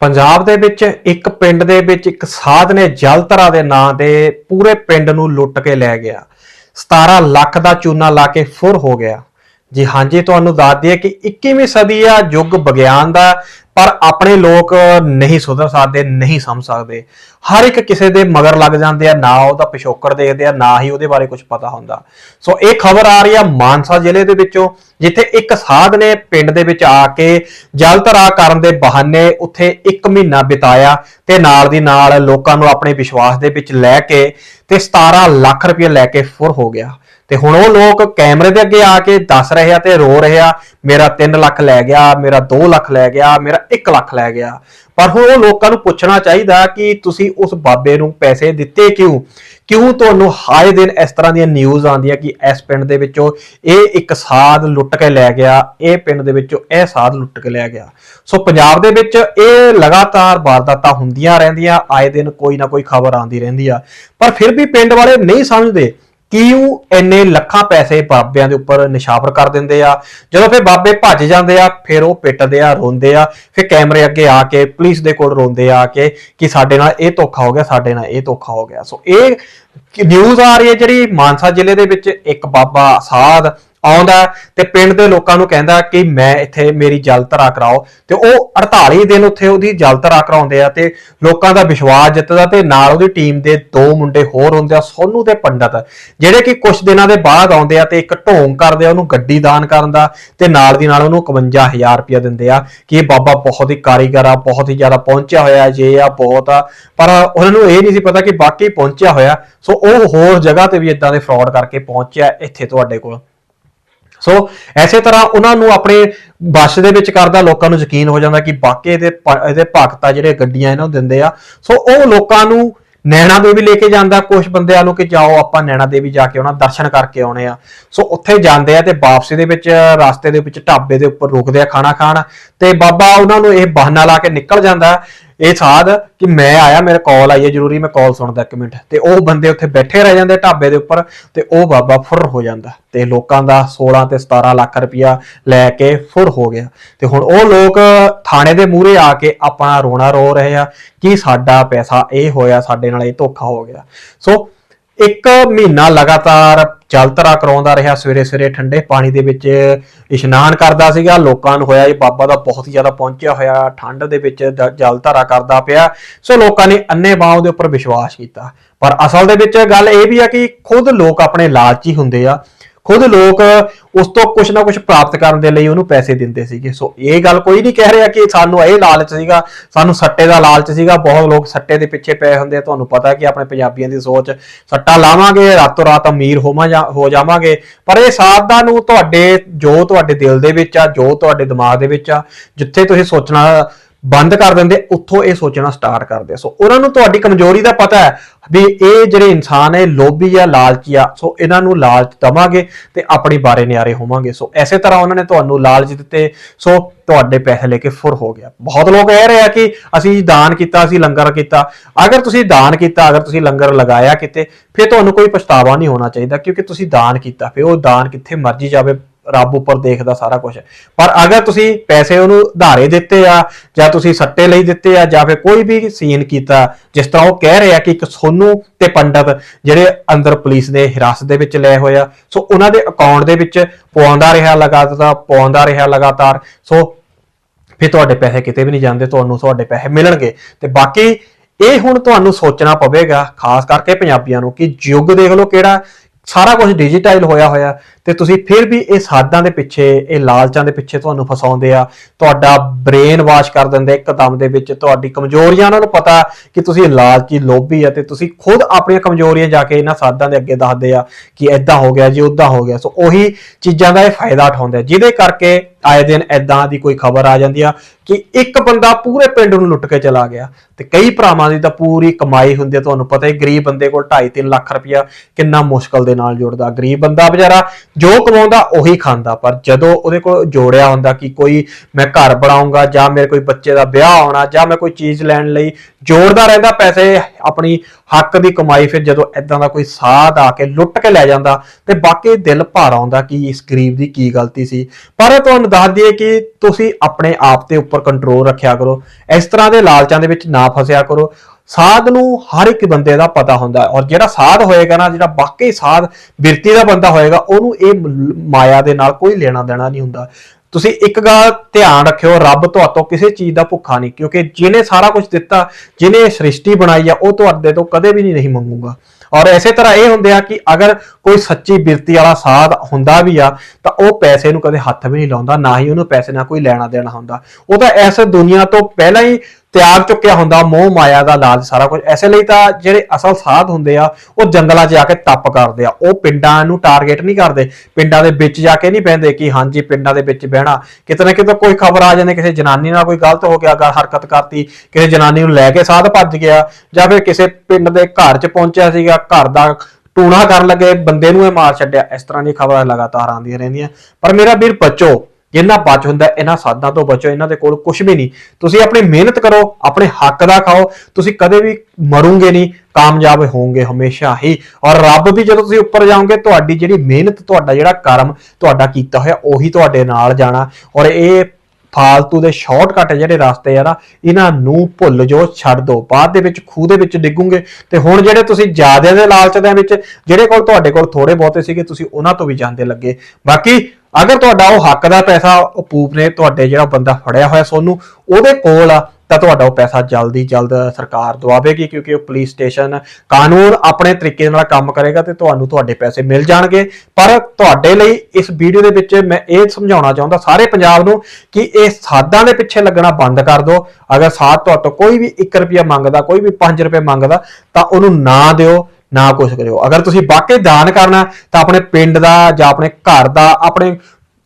ਪੰਜਾਬ ਦੇ ਵਿੱਚ, ਇੱਕ ਪਿੰਡ ਦੇ ਵਿੱਚ ਇੱਕ ਸਾਧ ਨੇ ਜਲਤਰਾ ਦੇ ਨਾਂ ਦੇ ਪੂਰੇ ਪਿੰਡ ਨੂੰ ਲੁੱਟ ਕੇ ਲੈ ਗਿਆ। 17 ਲੱਖ ਦਾ ਚੂਨਾ ਲਾ ਕੇ ਫੁਰ ਹੋ ਗਿਆ। ਜੀ ਹਾਂਜੀ, ਤੁਹਾਨੂੰ ਦੱਸ ਦਈਏ ਕਿ 21ਵੀਂ ਸਦੀ ਆ, ਯੁੱਗ ਵਿਗਿਆਨ ਦਾ, ਪਰ ਆਪਣੇ ਲੋਕ ਨਹੀਂ ਸੁਧਰ ਸਕਦੇ, ਨਹੀਂ ਸਮਝ ਸਕਦੇ। ਹਰ ਇੱਕ ਕਿਸੇ ਦੇ ਮਗਰ ਲੱਗ ਜਾਂਦੇ ਆ, ਨਾ ਉਹਦਾ ਪਿਛੋਕੜ ਦੇਖਦੇ ਆ, ਨਾ ਹੀ ਉਹਦੇ ਬਾਰੇ ਕੁਝ ਪਤਾ ਹੁੰਦਾ। ਸੋ ਇਹ ਖਬਰ ਆ ਰਹੀ ਆ ਮਾਨਸਾ ਜ਼ਿਲ੍ਹੇ ਦੇ ਵਿੱਚੋਂ, ਜਿੱਥੇ ਇੱਕ ਸਾਧ ਨੇ ਪਿੰਡ ਦੇ ਵਿੱਚ ਆ ਕੇ ਜਲ ਤਰਾ ਕਰਨ ਦੇ ਬਹਾਨੇ ਉੱਥੇ 1 ਮਹੀਨਾ ਬਿਤਾਇਆ ਤੇ ਨਾਲ ਦੀ ਨਾਲ ਲੋਕਾਂ ਨੂੰ ਆਪਣੇ ਵਿਸ਼ਵਾਸ ਦੇ ਵਿੱਚ ਲੈ ਕੇ ਤੇ 17 ਲੱਖ ਰੁਪਏ ਲੈ ਕੇ ਫੁਰ ਹੋ ਗਿਆ। ਤੇ ਹੁਣ ਉਹ ਲੋਕ ਕੈਮਰੇ ਦੇ ਅੱਗੇ ਆ ਕੇ ਦੱਸ ਰਹੇ ਆ ਤੇ ਰੋ ਰਹੇ ਆ, ਮੇਰਾ 3 ਲੱਖ ਲੈ ਗਿਆ, ਮੇਰਾ 2 ਲੱਖ ਲੈ ਗਿਆ, ਮੇਰਾ 1 ਲੱਖ ਲੈ ਗਿਆ। ਪਰ ਹੁਣ ਉਹ ਲੋਕਾਂ ਨੂੰ ਪੁੱਛਣਾ ਚਾਹੀਦਾ ਕਿ ਤੁਸੀਂ ਉਸ ਬਾਬੇ ਨੂੰ ਪੈਸੇ ਦਿੱਤੇ ਕਿਉਂ? ਕਿਉਂ ਤੁਹਾਨੂੰ ਹਾਏ ਦਿਨ ਇਸ ਤਰ੍ਹਾਂ ਦੀਆਂ ਨਿਊਜ਼ ਆਉਂਦੀਆਂ ਕਿ ਇਸ ਪਿੰਡ ਦੇ ਵਿੱਚੋਂ ਇਹ ਇੱਕ ਸਾਧ ਲੁੱਟ ਕੇ ਲੈ ਗਿਆ, ਇਹ ਪਿੰਡ ਦੇ ਵਿੱਚੋਂ ਇਹ ਸਾਧ ਲੁੱਟ ਕੇ ਲੈ ਗਿਆ। ਸੋ ਪੰਜਾਬ ਦੇ ਵਿੱਚ ਇਹ ਲਗਾਤਾਰ ਵਾਰਦਾਤਾਂ ਹੁੰਦੀਆਂ ਰਹਿੰਦੀਆਂ, ਆਏ ਦਿਨ ਕੋਈ ਨਾ ਕੋਈ ਖਬਰ ਆਉਂਦੀ ਰਹਿੰਦੀ ਆ। ਪਰ ਫਿਰ ਵੀ ਪਿੰਡ ਵਾਲੇ ਨਹੀਂ ਸਮਝਦੇ ਕਿਉਂ ਇੰਨੇ ਲੱਖਾਂ ਪੈਸੇ ਬਾਬਿਆਂ ਦੇ ਉੱਪਰ ਨਿਸ਼ਾਵਰ ਕਰ ਦਿੰਦੇ ਆ? ਜਦੋਂ ਫਿਰ ਬਾਬੇ ਭੱਜ ਜਾਂਦੇ ਆ, ਫਿਰ ਉਹ ਪਿੱਟਦੇ ਆ, ਰੋਂਦੇ ਆ, ਫਿਰ ਕੈਮਰੇ ਅੱਗੇ ਆ ਕੇ, ਪੁਲਿਸ ਦੇ ਕੋਲ ਰੋਂਦੇ ਆ ਕੇ ਕਿ ਸਾਡੇ ਨਾਲ ਇਹ ਧੋਖਾ ਹੋ ਗਿਆ, ਸਾਡੇ ਨਾਲ ਇਹ ਧੋਖਾ ਹੋ ਗਿਆ। ਸੋ ਇਹ ਨਿਊਜ਼ ਆ ਰਹੀ ਹੈ ਜਿਹੜੀ ਮਾਨਸਾ ਜ਼ਿਲ੍ਹੇ ਦੇ ਵਿੱਚ ਇੱਕ ਬਾਬਾ ਸਾਧ ਆਉਂਦਾ ਹੈ ਤੇ ਪਿੰਡ ਦੇ ਲੋਕਾਂ ਨੂੰ ਕਹਿੰਦਾ ਕਿ ਮੈਂ ਇੱਥੇ ਮੇਰੀ ਜਲ ਧਰਾ ਕਰਾਓ। ਤੇ ਉਹ 48 ਦਿਨ ਉੱਥੇ ਉਹਦੀ ਜਲ ਧਰਾ ਕਰਾਉਂਦੇ ਆ ਤੇ ਲੋਕਾਂ ਦਾ ਵਿਸ਼ਵਾਸ ਜਿੱਤਦਾ ਤੇ ਨਾਲ ਉਹਦੀ ਟੀਮ ਦੇ ਦੋ ਮੁੰਡੇ ਹੋਰ ਹੁੰਦੇ ਆ, ਸੋਨੂ ਤੇ ਪੰਡਤ। ਜਿਹੜੇ ਕਿ ਕੁਝ ਦਿਨਾਂ ਦੇ ਬਾਅਦ ਆਉਂਦੇ ਆ ਤੇ ਇੱਕ ਢੋਂਗ ਕਰਦੇ ਆ, ਉਹਨੂੰ ਗੱਡੀ ਦਾਨ ਕਰਨ ਦਾ ਤੇ ਨਾਲ ਦੀ ਨਾਲ ਉਹਨੂੰ 51000 ਰੁਪਇਆ ਦਿੰਦੇ ਆ ਕਿ ਇਹ ਬਾਬਾ ਬਹੁਤ ਹੀ ਕਾਰੀਗਰ ਆ, ਬਹੁਤ ਹੀ ਜ਼ਿਆਦਾ ਪਹੁੰਚਿਆ ਹੋਇਆ ਜੇ ਆ, ਬਹੁਤ ਆ। ਪਰ ਉਹਨਾਂ ਨੂੰ ਇਹ ਨਹੀਂ ਸੀ ਪਤਾ ਕਿ ਬਾਕੀ ਪਹੁੰਚਿਆ ਹੋਇਆ। ਸੋ ਉਹ ਹੋਰ ਜਗ੍ਹਾ ਤੇ ਵੀ ਇਦਾਂ ਦੇ ਫਰਾਡ ਕਰਕੇ ਪਹੁੰਚਿਆ ਇੱਥੇ ਤੁਹਾਡੇ ਕੋਲ। ਸੋ ਐਸੇ ਤਰ੍ਹਾਂ ਉਹਨਾਂ ਨੂੰ ਆਪਣੇ ਵਸ਼ ਦੇ ਵਿੱਚ ਕਰਦਾ, ਲੋਕਾਂ ਨੂੰ ਯਕੀਨ ਹੋ ਜਾਂਦਾ ਕਿ ਬਾਕੀ ਇਹਦੇ ਇਹਦੇ ਭਗਤ ਆ ਜਿਹੜੇ ਗੱਡੀਆਂ ਇਹਨਾਂ ਨੂੰ ਦਿੰਦੇ ਆ। ਸੋ ਉਹ ਲੋਕਾਂ ਨੂੰ ਨੈਣਾ ਦੇਵੀ ਲੈ ਕੇ ਜਾਂਦਾ ਕੁਝ ਬੰਦਿਆਂ ਨੂੰ ਕਿ ਜਾਓ ਆਪਾਂ ਨੈਣਾ ਦੇਵੀ ਜਾ ਕੇ ਉਹਨਾਂ ਦਰਸ਼ਨ ਕਰਕੇ ਆਉਣੇ ਆ। ਸੋ ਉੱਥੇ ਜਾਂਦੇ ਆ ਤੇ ਵਾਪਸੀ ਦੇ ਵਿੱਚ ਰਸਤੇ ਦੇ ਵਿੱਚ ਢਾਬੇ ਦੇ ਉੱਪਰ ਰੁਕਦੇ ਆ ਖਾਣਾ ਖਾਣ ਤੇ ਬਾਬਾ ਉਹਨਾਂ ਨੂੰ ਇਹ ਬਹਾਨਾ ਲਾ ਕੇ ਨਿਕਲ ਜਾਂਦਾ। ਇਹ ਸਾਧ ਕਿ ਮੈਂ ਆਇਆ, ਮੇਰੇ ਕਾਲ ਆਈ ਹੈ, ਜ਼ਰੂਰੀ ਮੈਂ ਕਾਲ ਸੁਣਦਾ ਇੱਕ ਮਿੰਟ। ਤੇ ਉਹ ਬੰਦੇ ਉੱਥੇ ਬੈਠੇ ਰਹਿ ਜਾਂਦੇ ਢਾਬੇ ਦੇ ਉੱਪਰ ਤੇ ਉਹ ਬਾਬਾ ਫੁਰ ਹੋ ਜਾਂਦਾ। ਤੇ ਲੋਕਾਂ ਦਾ 16 ਤੇ 17 ਲੱਖ ਰੁਪਇਆ ਲੈ ਕੇ ਫੁਰ ਹੋ ਗਿਆ। ਤੇ ਹੁਣ ਉਹ ਲੋਕ ਥਾਣੇ ਦੇ ਮੂਹਰੇ ਆ ਕੇ ਆਪਣਾ ਰੋਣਾ ਰੋ ਰਹੇ ਆ ਕਿ ਸਾਡਾ ਪੈਸਾ ਇਹ ਹੋਇਆ, ਸਾਡੇ ਨਾਲ ਇਹ ਧੋਖਾ ਹੋ ਗਿਆ। ਸੋ ਇੱਕ ਮਹੀਨਾ ਲਗਾਤਾਰ ਜਲਤਰਾ ਕਰਾਉਂਦਾ ਰਿਹਾ, ਸਵੇਰੇ ਸਵੇਰੇ ਠੰਡੇ ਪਾਣੀ ਦੇ ਵਿੱਚ ਇਸ਼ਨਾਨ ਕਰਦਾ ਸੀਗਾ, ਲੋਕਾਂ ਨੂੰ ਹੋਇਆ ਇਹ ਬਾਬਾ ਦਾ ਬਹੁਤ ਹੀ ਜ਼ਿਆਦਾ ਪਹੁੰਚਿਆ ਹੋਇਆ, ਠੰਡ ਦੇ ਵਿੱਚ ਜ- ਜਲਧਾਰਾ ਕਰਦਾ ਪਿਆ, ਸੋ ਲੋਕਾਂ ਨੇ ਅੰਨੇ ਬਾਹ ਦੇ ਉੱਪਰ ਵਿਸ਼ਵਾਸ ਕੀਤਾ। ਪਰ ਅਸਲ ਦੇ ਵਿੱਚ ਗੱਲ ਇਹ ਵੀ ਆ ਕਿ ਖੁਦ ਲੋਕ ਆਪਣੇ ਲਾਲਚੀ ਹੁੰਦੇ ਆ ਖੁਦ ਲੋਕ ਉਸ ਤੋਂ ਕੁਝ ਨਾ ਕੁਝ ਪ੍ਰਾਪਤ ਕਰਨ ਦੇ ਲਈ ਉਹਨੂੰ ਪੈਸੇ ਦਿੰਦੇ ਸੀਗੇ। ਸੋ ਇਹ ਗੱਲ ਕੋਈ ਨਹੀਂ ਕਹਿ ਰਿਹਾ ਕਿ ਸਾਨੂੰ ਇਹ ਲਾਲਚ ਸੀਗਾ, ਸਾਨੂੰ ਸੱਟੇ ਦਾ ਲਾਲਚ ਸੀਗਾ। ਬਹੁਤ ਲੋਕ ਸੱਟੇ ਦੇ ਪਿੱਛੇ ਪਏ ਹੁੰਦੇ ਆ। ਤੁਹਾਨੂੰ ਪਤਾ ਕਿ ਆਪਣੇ ਪੰਜਾਬੀਆਂ ਦੀ ਸੋਚ, ਸੱਟਾ ਲਾਵਾਂਗੇ, ਰਾਤੋਂ ਰਾਤ ਅਮੀਰ ਹੋਵਾਂ ਜਾਂ ਹੋ ਜਾਵਾਂਗੇ। ਪਰ ਇਹ ਸਾਧਾਂ ਨੂੰ ਤੁਹਾਡੇ, ਜੋ ਤੁਹਾਡੇ ਦਿਲ ਦੇ ਵਿੱਚ ਆ, ਜੋ ਤੁਹਾਡੇ ਦਿਮਾਗ ਦੇ ਵਿੱਚ ਆ, ਜਿੱਥੇ ਤੁਸੀਂ ਸੋਚਣਾ ਬੰਦ ਕਰ ਦਿੰਦੇ, ਉੱਥੋਂ ਇਹ ਸੋਚਣਾ ਸਟਾਰਟ ਕਰਦੇ ਸੋ ਉਹਨਾਂ ਨੂੰ ਤੁਹਾਡੀ ਕਮਜ਼ੋਰੀ ਦਾ ਪਤਾ ਹੈ ਵੀ ਇਹ ਜਿਹੜੇ ਇਨਸਾਨ ਹੈ ਲੋਭੀ ਆ, ਲਾਲਚੀ ਆ। ਸੋ ਇਹਨਾਂ ਨੂੰ ਲਾਲਚ ਦਵਾਂਗੇ ਤੇ ਆਪਣੀ ਬਾਰੇ ਨਿਆਰੇ ਹੋਵਾਂਗੇ। ਸੋ ਐਸੇ ਤਰ੍ਹਾਂ ਉਹਨਾਂ ਨੇ ਤੁਹਾਨੂੰ ਲਾਲਚ ਦਿੱਤੇ। ਸੋ ਤੁਹਾਡੇ ਪੈਸੇ ਲੈ ਕੇ ਫੁਰ ਹੋ ਗਿਆ। ਬਹੁਤ ਲੋਕ ਕਹਿ ਰਹੇ ਆ ਕਿ ਅਸੀਂ ਦਾਨ ਕੀਤਾ, ਅਸੀਂ ਲੰਗਰ ਕੀਤਾ। ਅਗਰ ਤੁਸੀਂ ਦਾਨ ਕੀਤਾ, ਅਗਰ ਤੁਸੀਂ ਲੰਗਰ ਲਗਾਇਆ ਕਿਤੇ, ਫਿਰ ਤੁਹਾਨੂੰ ਕੋਈ ਪਛਤਾਵਾ ਨਹੀਂ ਹੋਣਾ ਚਾਹੀਦਾ ਕਿਉਂਕਿ ਤੁਸੀਂ ਦਾਨ ਕੀਤਾ। ਫਿਰ ਉਹ ਦਾਨ ਕਿੱਥੇ ਮਰਜ਼ੀ ਜਾਵੇ। ਰੱਬ ਉੱਪਰ ਦੇਖਦਾ ਸਾਰਾ ਕੁਝ ਪਰ ਅਗਰ ਤੁਸੀਂ ਪੈਸੇ ਉਹਨੂੰ ਧਾਰੇ ਦਿੱਤੇ ਆ, ਜਾਂ ਤੁਸੀਂ ਸੱਟੇ ਲਈ ਦਿੱਤੇ ਆ, ਜਾਂ ਫਿਰ ਕੋਈ ਵੀ ਸੀਨ ਕੀਤਾ, ਜਿਸ ਤਰ੍ਹਾਂ ਉਹ ਕਹਿ ਰਿਹਾ ਕਿ ਇੱਕ ਸੋਨੂ ਤੇ ਪੰਡਤ ਜਿਹੜੇ ਅੰਦਰ ਪੁਲਿਸ ਨੇ ਹਿਰਾਸਤ ਦੇ ਵਿੱਚ ਲਏ ਹੋਏ ਆ, ਸੋ ਉਹਨਾਂ ਦੇ ਅਕਾਊਂਟ ਦੇ ਵਿੱਚ ਪਵਾਉਂਦਾ ਰਿਹਾ ਲਗਾਤਾਰ ਪਾਉਂਦਾ ਰਿਹਾ ਲਗਾਤਾਰ। ਸੋ ਫਿਰ ਤੁਹਾਡੇ ਪੈਸੇ ਕਿਤੇ ਵੀ ਨਹੀਂ ਜਾਂਦੇ, ਤੁਹਾਨੂੰ ਤੁਹਾਡੇ ਪੈਸੇ ਮਿਲਣਗੇ। ਤੇ ਬਾਕੀ ਇਹ ਹੁਣ ਤੁਹਾਨੂੰ ਸੋਚਣਾ ਪਵੇਗਾ, ਖਾਸ ਕਰਕੇ ਪੰਜਾਬੀਆਂ ਨੂੰ, ਕਿ ਯੁੱਗ ਦੇਖ ਲਓ ਕਿਹੜਾ ਸਾਰਾ ਕੁਝ ਡਿਜੀਟਾਈਲ ਹੋਇਆ ਹੋਇਆ ਤੇ ਤੁਸੀਂ ਫਿਰ ਵੀ ਇਹ ਸਾਧਾਂ ਦੇ ਪਿੱਛੇ, ਇਹ ਲਾਲਚਾਂ ਦੇ ਪਿੱਛੇ ਤੁਹਾਨੂੰ ਫਸਾਉਂਦੇ ਆ, ਤੁਹਾਡਾ ਬ੍ਰੇਨ ਵਾਸ਼ ਕਰ ਦਿੰਦੇ ਇੱਕਦਮ ਦੇ ਵਿੱਚ, ਤੁਹਾਡੀ ਕਮਜ਼ੋਰੀਆਂ ਉਹਨਾਂ ਨੂੰ ਪਤਾ ਕਿ ਤੁਸੀਂ ਲਾਲਚੀ ਲੋਭੀ ਆ ਤੇ ਤੁਸੀਂ ਖੁਦ ਆਪਣੀਆਂ ਕਮਜ਼ੋਰੀਆਂ ਜਾ ਕੇ ਇਹਨਾਂ ਸਾਧਾਂ ਦੇ ਅੱਗੇ ਦੱਸਦੇ ਆ ਕਿ ਐਦਾਂ ਹੋ ਗਿਆ ਜੀ ਉਦਾਂ ਹੋ ਗਿਆ। ਸੋ ਉਹੀ ਚੀਜ਼ਾਂ ਦਾ ਇਹ ਫਾਇਦਾ ਉਠਾਉਂਦੇ ਆ, ਜਿਹਦੇ ਕਰਕੇ ਆਏ ਦਿਨ ਐਦਾਂ ਦੀ ਕੋਈ ਖਬਰ ਆ ਜਾਂਦੀ ਆ ਕਿ ਇੱਕ ਬੰਦਾ ਪੂਰੇ ਪਿੰਡ ਨੂੰ ਲੁੱਟ ਕੇ ਚਲਾ ਗਿਆ ਤੇ ਕਈ ਭਰਾਵਾਂ ਦੀ ਤਾਂ ਪੂਰੀ ਕਮਾਈ ਹੁੰਦੀ ਆ, ਤੁਹਾਨੂੰ ਪਤਾ ਹੀ ਗਰੀਬ ਬੰਦੇ ਕੋਲ 2.5 ਲੱਖ ਰੁਪਇਆ ਕਿੰਨਾ ਮੁਸ਼ਕਲ ਦੇ ਨਾਲ ਜੁੜਦਾ। ਗਰੀਬ ਬੰਦਾ ਵਿਚਾਰਾ ਜੋ ਕਮਾਉਂਦਾ ਉਹੀ ਖਾਂਦਾ, ਪਰ ਜਦੋਂ ਉਹਦੇ ਕੋਲ ਜੋੜਿਆ ਹੁੰਦਾ ਕਿ ਕੋਈ ਮੈਂ ਘਰ ਬਣਾਉਂਗਾ ਜਾਂ ਮੇਰੇ ਕੋਈ ਬੱਚੇ ਦਾ ਵਿਆਹ ਆਉਣਾ ਜਾਂ ਮੈਂ ਕੋਈ ਚੀਜ਼ ਲੈਣ ਲਈ ਜੋੜਦਾ ਰਹਿੰਦਾ, ਪੈਸੇ ਆਪਣੀ ਹੱਕ ਦੀ ਕਮਾਈ ਫਿਰ ਜਦੋਂ ਐਦਾਂ ਦਾ ਕੋਈ ਸਾਧ ਆ ਕੇ ਲੁੱਟ ਕੇ ਲੈ ਜਾਂਦਾ ਤੇ ਬਾਕੀ ਦਿਲ ਭਰ ਆਉਂਦਾ ਕਿ ਇਸ ਗਰੀਬ ਦੀ ਕੀ ਗਲਤੀ ਸੀ। ਪਰ ਤੁਹਾਨੂੰ ਤੁਹਾਨੂੰ ਦੱਸ ਦਈਏ ਕਿ ਤੁਸੀਂ ਆਪਣੇ ਆਪ ਤੇ ਉੱਪਰ ਕੰਟਰੋਲ ਰੱਖਿਆ ਕਰੋ। ਇਸ ਤਰ੍ਹਾਂ ਦੇ ਲਾਲਚਾਂ ਦੇ ਵਿੱਚ ਨਾ ਫਸਿਆ ਕਰੋ। ਸਾਧ ਨੂੰ ਹਰ ਇੱਕ ਬੰਦੇ ਦਾ ਪਤਾ ਹੁੰਦਾ ਔਰ ਜਿਹੜਾ ਸਾਧ ਹੋਏਗਾ ਨਾ, ਜਿਹੜਾ ਵਾਕਈ ਸਾਧ ਬਿਰਤੀ ਦਾ ਬੰਦਾ ਹੋਏਗਾ, ਉਹਨੂੰ ਇਹ ਮਾਇਆ ਦੇ ਨਾਲ ਕੋਈ ਲੈਣਾ ਦੇਣਾ ਨਹੀਂ ਹੁੰਦਾ। ਤੁਸੀਂ ਇੱਕ ਗੱਲ ਧਿਆਨ ਰੱਖਿਓ, ਰੱਬ ਤੁਹਾਤੋਂ ਕਿਸੇ ਚੀਜ਼ ਦਾ ਭੁੱਖਾ ਨਹੀਂ, ਕਿਉਂਕਿ ਜਿਹਨੇ ਸਾਰਾ ਕੁਝ ਦਿੱਤਾ, ਜਿਹਨੇ ਸ੍ਰਿਸ਼ਟੀ ਬਣਾਈ ਆ, ਉਹ ਤੁਹਾਡੇ ਤੋਂ ਕਦੇ ਵੀ ਨਹੀਂ ਨਹੀਂ ਮੰਗੂਗਾ। ਔਰ ਐਸੇ ਤਰ੍ਹਾਂ ਇਹ ਹੁੰਦੇ ਆ ਕਿ ਅਗਰ ਕੋਈ ਸੱਚੀ ਬਿਰਤੀ ਵਾਲਾ ਸਾਧ ਹੁੰਦਾ ਵੀ ਆ, ਤਾਂ ਉਹ ਪੈਸੇ ਨੂੰ ਕਦੇ ਹੱਥ ਵੀ ਨਹੀਂ ਲਾਉਂਦਾ, ਨਾ ਹੀ ਉਹਨੂੰ ਪੈਸੇ ਨਾਲ ਕੋਈ ਲੈਣਾ ਦੇਣਾ ਹੁੰਦਾ। ਉਹ ਤਾਂ ਇਸ ਦੁਨੀਆ ਤੋਂ ਪਹਿਲਾਂ ਹੀ ਤਿਆਗ ਚੁੱਕਿਆ ਹੁੰਦਾ, ਮੋਹ ਮਾਇਆ ਦਾ ਲਾਲਚ, ਸਾਰਾ ਕੁਝ। ਐਸੇ ਲਈ ਤਾਂ ਜਿਹੜੇ ਅਸਲ ਸਾਧ ਹੁੰਦੇ ਆ, ਉਹ ਜੰਗਲਾਂ 'ਚ ਜਾ ਕੇ ਤਪ ਕਰਦੇ ਆ। ਉਹ ਪਿੰਡਾਂ ਨੂੰ ਟਾਰਗੇਟ ਨਹੀਂ ਕਰਦੇ। ਪਿੰਡਾਂ ਦੇ ਵਿੱਚ ਜਾ ਕੇ ਨਹੀਂ ਬਹਿੰਦੇ ਕਿ ਹਾਂਜੀ, ਪਿੰਡਾਂ ਦੇ ਵਿੱਚ ਬਹਿਣਾ। ਕਿਤੇ ਨਾ ਕਿਤੇ ਕੋਈ ਖਬਰ ਆ ਜਾਂਦੀ, ਕਿਸੇ ਜਨਾਨੀ ਨਾਲ ਕੋਈ ਗਲਤ ਹੋ ਗਿਆ, ਗਾ, ਹਰਕਤ ਕਰਤੀ, ਕਿਸੇ ਜਨਾਨੀ ਨੂੰ ਲੈ ਕੇ ਸਾਧ ਭੱਜ ਗਿਆ, ਜਾਂ ਫਿਰ ਕਿਸੇ ਪਿੰਡ ਦੇ ਘਰ 'ਚ ਪਹੁੰਚਿਆ ਸੀਗਾ, ਘਰ ਦਾ ਟੂਣਾ ਕਰਨ ਲੱਗੇ, ਬੰਦੇ ਨੂੰ ਇਹ ਮਾਰ ਛੱਡਿਆ। ਇਸ ਤਰ੍ਹਾਂ ਦੀਆਂ ਖਬਰਾਂ ਲਗਾਤਾਰ ਆਉਂਦੀਆਂ ਰਹਿੰਦੀਆਂ। ਪਰ ਮੇਰਾ ਵੀਰ, ਬੱਚੋ ਜਿੰਨਾ ਬਚ ਹੁੰਦਾ, ਇਹਨਾਂ ਸਾਧਾਂ ਤੋਂ ਬਚੋ, ਇਹਨਾਂ ਦੇ ਕੋਲ ਕੁਝ ਵੀ ਨਹੀਂ। ਤੁਸੀਂ ਆਪਣੀ ਮਿਹਨਤ ਕਰੋ, ਆਪਣੇ ਹੱਕ ਦਾ ਖਾਓ। ਤੁਸੀਂ ਕਦੇ ਵੀ ਮਰੋਗੇ ਨਹੀਂ, ਕਾਮਯਾਬ ਹੋਵੋਗੇ ਹਮੇਸ਼ਾ ਹੀ। ਔਰ ਰੱਬ ਵੀ ਜਦੋਂ ਤੁਸੀਂ ਉੱਪਰ ਜਾਓਗੇ, ਤੁਹਾਡੀ ਜਿਹੜੀ ਮਿਹਨਤ, ਤੁਹਾਡਾ ਜਿਹੜਾ ਕਰਮ, ਤੁਹਾਡਾ ਕੀਤਾ ਹੋਇਆ, ਉਹੀ ਤੁਹਾਡੇ ਨਾਲ ਜਾਣਾ। ਔਰ ਇਹ ਫਾਲਤੂ ਦੇ ਸ਼ਾਰਟਕਟ ਜਿਹੜੇ ਰਸਤੇ ਆ ਨਾ, ਇਹਨਾਂ ਨੂੰ ਭੁੱਲ ਜੋ ਛੱਡ ਦਿਓ ਬਾਅਦ ਦੇ ਵਿੱਚ, ਖੂਹ ਦੇ ਵਿੱਚ ਡਿੱਗੋਗੇ। ਤੇ ਹੁਣ ਜਿਹੜੇ ਤੁਸੀਂ ਜ਼ਿਆਦਿਆਂ ਦੇ ਲਾਲਚ ਦੇ ਵਿੱਚ, ਜਿਹੜੇ ਕੋਲ ਤੁਹਾਡੇ ਕੋਲ ਥੋੜੇ ਬਹੁਤੇ ਸੀਗੇ, ਤੁਸੀਂ ਉਹਨਾਂ ਤੋਂ ਵੀ ਜਾਂਦੇ ਲੱਗੇ। ਬਾਕੀ ਅਗਰ ਤੁਹਾਡਾ ਉਹ ਹੱਕ ਦਾ ਪੈਸਾ, ਉਹ ਪੂਪ ਨੇ ਤੁਹਾਡੇ ਜਿਹੜਾ ਬੰਦਾ ਫੜਿਆ ਹੋਇਆ ਸੋਨੂੰ, ਉਹਦੇ ਕੋਲ ਆ, ਤਾਂ ਤੁਹਾਡਾ ਉਹ ਪੈਸਾ ਜਲਦੀ ਜਲਦ ਸਰਕਾਰ ਦਵਾਵੇਗੀ, ਕਿਉਂਕਿ ਉਹ ਪੁਲਿਸ ਸਟੇਸ਼ਨ ਕਾਨੂੰਨ ਆਪਣੇ ਤਰੀਕੇ ਨਾਲ ਕੰਮ ਕਰੇਗਾ ਤੇ ਤੁਹਾਨੂੰ ਤੁਹਾਡੇ ਪੈਸੇ ਮਿਲ ਜਾਣਗੇ। ਪਰ ਤੁਹਾਡੇ ਲਈ ਇਸ ਵੀਡੀਓ ਦੇ ਵਿੱਚ ਮੈਂ ਇਹ ਸਮਝਾਉਣਾ ਚਾਹੁੰਦਾ ਸਾਰੇ ਪੰਜਾਬ ਨੂੰ ਕਿ ਇਹ ਸਾਧਾਂ ਦੇ ਪਿੱਛੇ ਲੱਗਣਾ ਬੰਦ ਕਰ ਦਿਓ। ਅਗਰ ਸਾਧ ਤੁਹਾਡੇ ਤੋਂ ਕੋਈ ਵੀ 1 ਰੁਪਿਆ ਮੰਗਦਾ, ਕੋਈ ਵੀ 5 ਰੁਪਏ ਮੰਗਦਾ, ਤਾਂ ਉਹਨੂੰ ਨਾ ਦਿਓ। ਨਾ ਕੁਛ ਕਰਿਓ। ਅਗਰ ਤੁਸੀਂ ਵਾਕਈ ਦਾਨ ਕਰਨਾ ਤਾਂ ਆਪਣੇ ਪਿੰਡ ਦਾ ਜਾਂ ਆਪਣੇ ਘਰ ਦਾ, ਆਪਣੇ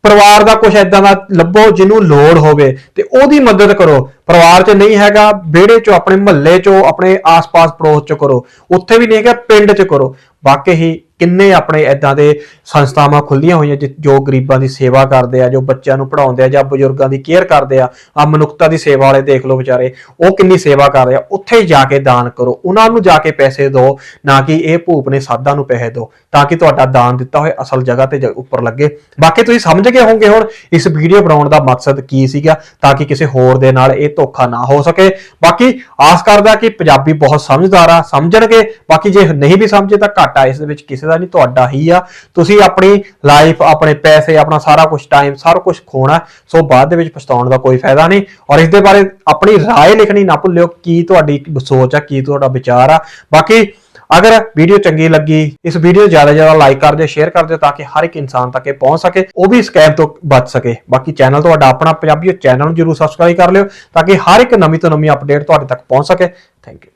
ਪਰਿਵਾਰ ਦਾ ਕੁਝ ਐਦਾਂ ਦਾ ਲੱਭੋ ਜਿਹਨੂੰ ਲੋੜ ਹੋਵੇ ਤੇ ਉਹਦੀ ਮਦਦ ਕਰੋ। ਪਰਿਵਾਰ 'ਚ ਨਹੀਂ ਹੈਗਾ, ਵਿਹੜੇ 'ਚੋਂ, ਆਪਣੇ ਮਹੱਲੇ 'ਚੋਂ, ਆਪਣੇ ਆਸ-ਪਾਸ ਪੜੋਸ 'ਚੋਂ ਕਰੋ। ਉੱਥੇ ਵੀ ਨਹੀਂ ਹੈਗਾ, ਪਿੰਡ 'ਚ ਕਰੋ। ਵਾਕਈ ਹੀ ਕਿੰਨੇ ਆਪਣੇ ਐਦਾਂ ਦੇ ਸੰਸਥਾਵਾਂ ਖੁੱਲੀਆਂ ਹੋਈਆਂ ਜਿ- ਜੋ ਗਰੀਬਾਂ ਦੀ ਸੇਵਾ ਕਰਦੇ ਆ, ਜੋ ਬੱਚਿਆਂ ਨੂੰ ਪੜਾਉਂਦੇ ਆ ਜਾਂ ਬਜ਼ੁਰਗਾਂ ਦੀ ਕੇਅਰ ਕਰਦੇ ਆ ਆ ਮਨੁੱਖਤਾ ਦੀ ਸੇਵਾ ਵਾਲੇ ਦੇਖ ਲਓ ਵਿਚਾਰੇ, ਉਹ ਕਿੰਨੀ ਸੇਵਾ ਕਰ ਰਹੇ ਆ, ਉੱਥੇ ਜਾ ਕੇ ਦਾਨ ਕਰੋ, ਉਹਨਾਂ ਨੂੰ ਜਾ ਕੇ ਪੈਸੇ ਦਿਓ, ਨਾ ਕਿ ਇਹ ਭੂਪ ਨੇ ਸਾਧਾਂ ਨੂੰ ਪੈਸੇ ਦਿਓ, ਤਾਂ ਕਿ ਤੁਹਾਡਾ ਦਾਨ ਦਿੱਤਾ ਹੋਇਆ ਅਸਲ ਜਗ੍ਹਾ ਤੇ ਜ- ਉੱਪਰ ਲੱਗੇ। ਬਾਕੀ ਤੁਸੀਂ ਸਮਝ ਗਏ ਹੋਵੋਗੇ ਹੁਣ ਇਸ ਵੀਡੀਓ ਬਣਾਉਣ ਦਾ ਮਕਸਦ ਕੀ ਸੀਗਾ, ਤਾਂ ਕਿ ਕਿਸੇ ਹੋਰ ਦੇ ਨਾਲ ਇਹ ਧੋਖਾ ਨਾ ਹੋ ਸਕੇ। ਬਾਕੀ ਆਸ ਕਰਦਾ ਕਿ ਪੰਜਾਬੀ ਬਹੁਤ ਸਮਝਦਾਰ ਆ, ਸਮਝਣਗੇ, ਬਾਕੀ ਜੇ ਨਹੀਂ ਵੀ ਸਮਝੇ ਤਾਂ ਘਾਟਾ ਇਸ ਦੇ ਵਿੱਚ ਕਿਸੇ ਦਾ ਨਹੀਂ ਤੁਹਾਡਾ ਹੀ ਆ ਤੁਸੀਂ ਆਪਣੀ ਲਾਈਫ ਆਪਣੇ ਪੈਸੇ ਆਪਣਾ ਸਾਰਾ ਕੁਝ ਟਾਈਮ ਸਾਰਾ ਕੁਝ ਖੋਣਾ ਸੋ ਬਾਅਦ ਦੇ ਵਿੱਚ ਪਛਤਾਉਣ ਦਾ ਕੋਈ ਫਾਇਦਾ ਨਹੀਂ ਔਰ ਇਸ ਦੇ ਬਾਰੇ ਆਪਣੀ رائے ਲਿਖਣੀ ਨਾ ਭੁੱਲਿਓ ਕੀ ਤੁਹਾਡੀ ਸੋਚ ਆ ਕੀ ਤੁਹਾਡਾ ਵਿਚਾਰ ਆ ਬਾਕੀ ਅਗਰ ਵੀਡੀਓ ਚੰਗੀ ਲੱਗੀ ਇਸ ਵੀਡੀਓ ਨੂੰ ਜ਼ਿਆਦਾ ਤੋਂ ਜ਼ਿਆਦਾ ਲਾਈਕ ਕਰ ਦਿਓ ਸ਼ੇਅਰ ਕਰ ਦਿਓ ਤਾਂ ਕਿ ਹਰ ਇੱਕ ਇਨਸਾਨ ਤੱਕ ਇਹ ਪਹੁੰਚ ਸਕੇ ਉਹ ਵੀ ਸਕੈਮ ਤੋਂ ਬਚ ਸਕੇ ਬਾਕੀ ਚੈਨਲ ਤੁਹਾਡਾ ਆਪਣਾ ਪੰਜਾਬੀਓ ਚੈਨਲ ਨੂੰ ਜਰੂਰ ਸਬਸਕ੍ਰਾਈਬ ਕਰ ਲਿਓ ਤਾਂ ਕਿ ਹਰ ਇੱਕ ਨਵੀਂ ਤੋਂ ਨਵੀਂ ਅਪਡੇਟ ਤੁਹਾਡੇ ਤੱਕ ਪਹੁੰਚ ਸਕੇ ਥੈਂਕ ਯੂ